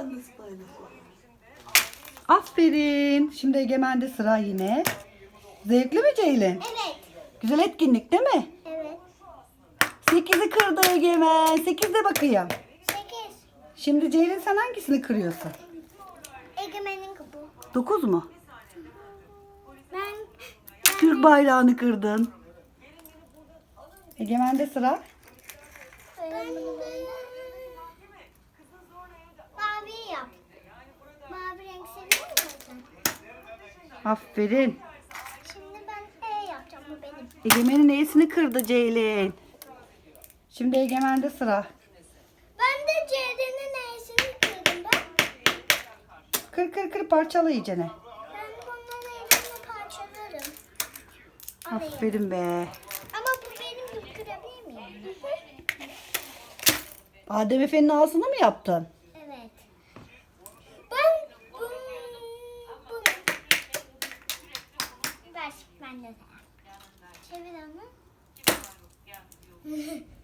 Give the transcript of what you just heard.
annesi paylaşıyor. Aferin. Şimdi Egemen'de sıra yine. Zevkli mi Ceylin? Evet. Güzel etkinlik değil mi? Evet. Sekizi kırdı Egemen. Sekizde bakayım. Sekiz. Şimdi Ceylin sen hangisini kırıyorsun? Egemen'in kapı. Dokuz mu? Ben, Türk bayrağını kırdın. Egemen'de sıra. ben mavi Aferin. Şimdi ben E yapacağım bu benim. Egemen'in E'sini kırdı Ceylin. Şimdi Egemen'de sıra. Ben de C'denin E'sini kırdım ben. Kır kır kır parçala iyicene. Ben bunların E'sini parçalarım. Alayım. Aferin be. Ama bu benim gibi kırabilir miyim? Adem Efe'nin ağzını mı yaptın? Evet. Ben bunu, bunu. Ben de. Çevir onu.